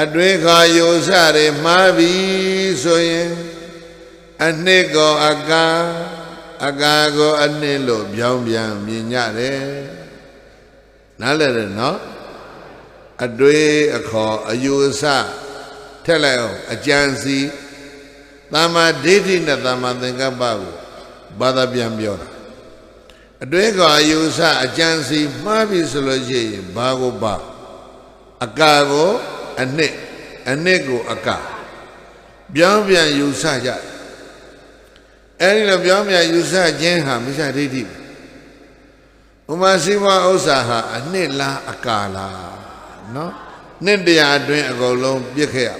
အတွင်းခါယုစတွေမှားပြီဆိုရင်အနှစ်ကောအကာအကာကိုအနှစ်လို့ပြောင်းပြန်မြင်ကြတယ်နားလည်တယ်နော်အတွေ့အခေါ်အယူအဆထက်လိုက်အောင်အကြံစီသမ္မာဒိဋ္ဌိနဲ့သမ္မာသင်္ကပ္ပကိုဘာသာပြန်ပြောတာအတွေ့အခေါ်အယူအဆအကြံစီမှားပြီဆိုလို့ရှိရင်ဘာကိုဘာအကာကို အနှစ်အနှစ်ကိုအကာပြောင်းပြန်ယူဆကြတယ်အဲဒီလိုပြောင်းပြန်ယူဆခြင်းဟာမိစ္ဆာဒိဋ္ဌိပဲဥမာစိဝဥစ္စာဟာအနှစ်လားအကာလားနော်နှစ်တရားအတွင်းအကုန်လုံးပြစ်ခဲ့ရ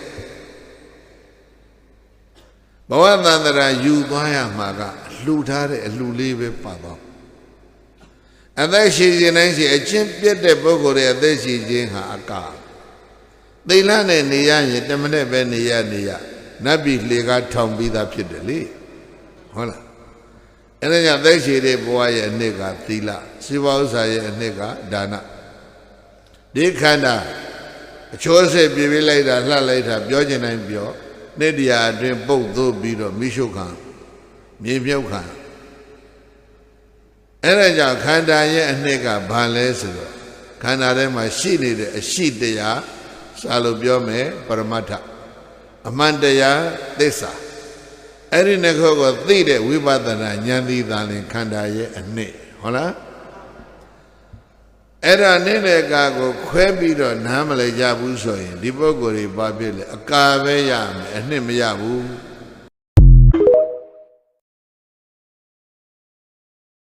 ဘဝတန္တရာယူသွားရမှာကလှူထားတဲ့အလှူလေးပဲပါတော့အသက်ရှိခြင်းတိုင်းရှိအချင်းပြတ်တဲ့ပုဂ္ဂိုလ်ရဲ့အသက်ရှိခြင်းဟာအကာ သိလနဲ့နေရရင်တမနဲ့ပဲနေရနေရနတ်ပြည်လေကားထောင်ပြီးသားဖြစ်တယ်လေဟုတ်လားအဲ့ဒါကြောင့်သက်ရှိတဲ့ဘဝရဲ့အနှစ်ကသီလစိဝဥစ္စာရဲ့အနှစ်ကဒါနဒီခန္ဓာအချိုးစစ်ပြပြလိုက်တာလှလိုက်တာပြောချင်တိုင်းပြောနေ့တရားအတွင်းပုတ်သို့ပြီးတော့မိရှုခံမြေမြုပ်ခံအဲ့ဒါကြောင့်ခန္ဓာရဲ့အနှစ်ကဘာလဲဆိုတော့ခန္ဓာထဲမှာရှိနေတဲ့အရှိတရား စာလို့ပြောမယ်ပရမတ္ထအမှန်တရားသစ္စာအဲ့ဒီနှစ်ခုကိုသိတဲ့ဝိပဿနာဉာဏ်သီးသာလင်ခန္ဓာရဲ့အနှစ်ဟုတ်လားအဲ့ဒါနဲ့တဲ့ကာကိုခွဲပြီးတော့နားမလဲကြဘူးဆိုရင်ဒီပုဂ္ဂိုလ်တွေဘာဖြစ်လဲအကာပဲရမယ်အနှစ်မရဘူး